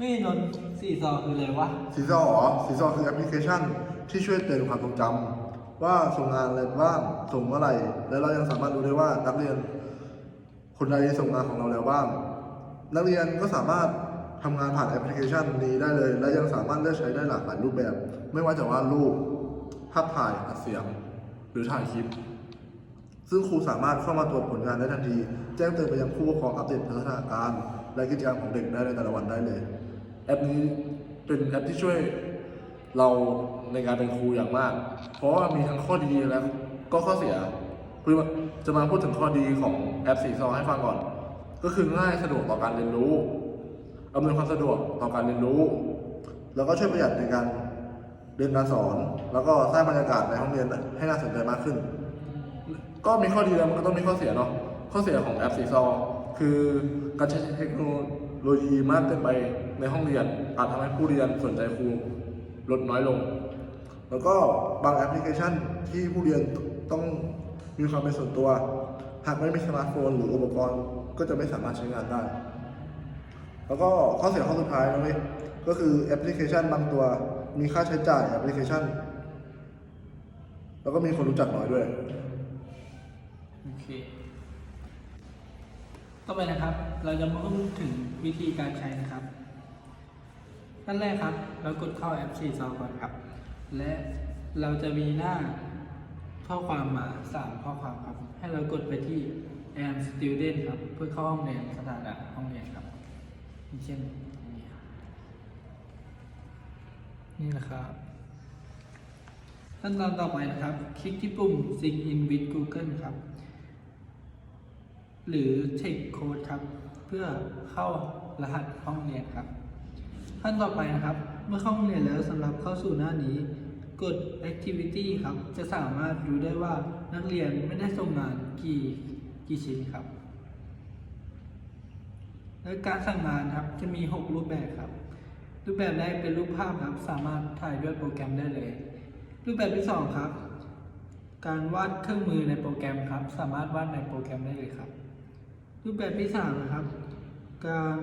ฮ้ยนนท์สี่ซอคืออะไรวะ ซีซอเหรอซีซอคือแอปพลิเคชัน ที่ช่วยเตือนความทรงจำว่าส่งงานอะไรบ้างส่งเมื่อไหร่และเรายังสามารถรู้ได้ว่านักเรียน คนใดส่งงานของเราแล้วบ้าง นักเรียนก็สามารถทำงานผ่านแอปพลิเคชันนี้ได้เลย และยังสามารถเลือกใช้ได้หลากหลายรูปแบบ ไม่ว่าจะวาดรูปภาพถ่ายอัดเสียง หรือถ่ายคลิป ซึ่งครูสามารถเข้ามาตรวจผลงานได้ทันที แจ้งเตือนไปยังผู้ปกครองอัปเดตพัฒนาการ และกิจกรรมของเด็กได้ในแต่ละวันได้เลย อปนี้เป็นแอปที่ช่วยเราในการเป็นครูอย่างมาก เพราะว่ามีทั้งข้อดีและก็ข้อเสียคือจะมาพูดถึงข้อดีของแอปสีซองให้ฟังก่อน ก็คือง่ายสะดวกต่อการเรียนรู้อำนวยความสะดวกต่อการเรียนรู้ แล้วก็ช่วยประหยัดในการเรียนการสอน แล้วก็สร้างบรรยากาศในห้องเรียนให้น่าสนใจมากขึ้น ก็มีข้อดีแล้วมันก็ต้องมีข้อเสียเนาะข้อเสียของแอปสีซอคือการใช้เทคโนโลยี มากเกินไปในห้องเรียน อาจทำให้ผู้เรียนสนใจครูลดน้อยลง แล้วก็บางแอปพลิเคชันที่ผู้เรียนต้องมีความเป็นส่วนตัว หากไม่มีสมาร์ทโฟนหรืออุปกรณ์ก็จะไม่สามารถใช้งานได้ แล้วก็ข้อเสียข้อสุดท้ายนะเว้ยก็คือแอปพลิเคชันบางตัวมีค่าใช้จ่ายแอปพลิเคชัน แล้วก็มีคนรู้จักน้อยด้วย โอเค ต่อไปนะครับ เราจะมาพูดถึงวิธีการใช้นะครับขั้นแรกครับ เรากดเข้าแอป4ซอก่อนครับ และเราจะมีหน้าข้อความมาสามข้อความครับ ให้เรากดไปที่ am student ครับ เพื่อเข้าห้องเรียนสถานะห้องเรียนครับเช่นนี่นี่นะครับขั้นตอนต่อไปนะครับ คลิกที่ปุ่ม Sync in with Google ครับ หรือ Check Code ครับ เพื่อเข้ารหัสห้องเรียนครับ ขั้นต่อไปนะครับ เมื่อเข้าห้องเรียนแล้วสำหรับเข้าสู่หน้านี้ กด Activity ครับ จะสามารถรู้ได้ว่านักเรียนไม่ได้ส่งงานกี่กี่ชิ้นครับ และการสั่งงานครับจะมี 6 รูปแบบครับ รูปแบบแรกเป็นรูปภาพครับ สามารถถ่ายด้วยโปรแกรมได้เลย รูปแบบที่ 2 ครับการวาดเครื่องมือในโปรแกรมครับ สามารถวาดในโปรแกรมได้เลยครับ รูปแบบที่3นะครับ การ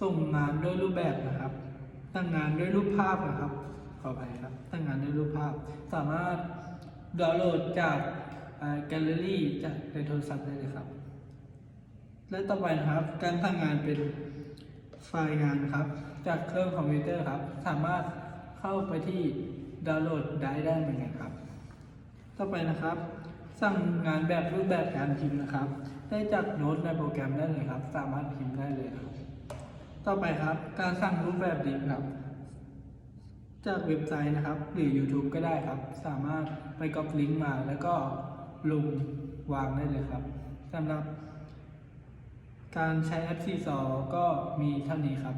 ส่งงานด้วยรูปแบบนะครับ ตั้งงานด้วยรูปภาพนะครับ ขออภัยครับ ตั้งงานด้วยรูปภาพ สามารถดาวน์โหลดจากแกลเลอรี่จากในโทรศัพท์ได้เลยครับ และต่อไปนะครับ การทำงานเป็นไฟล์งานครับ จากเครื่องคอมพิวเตอร์ครับ สามารถเข้าไปที่ดาวน์โหลดได้ได้เหมือนกันครับ ต่อไปนะครับ สั่งงานแบบรูปแบบการพิมพ์นะครับ ได้จากโน้ตในโปรแกรมได้เลยครับ สามารถพิมพ์ได้เลยครับ ต่อไปครับ การสั่งรูปแบบลิงก์ครับ จากเว็บไซต์นะครับ หรือ YouTube ก็ได้ครับ สามารถไปก๊อปลิงก์มาแล้วก็ลงวางได้เลยครับสำหรับ การใช้แอป c ีซอก็มีเท่านี้ครับ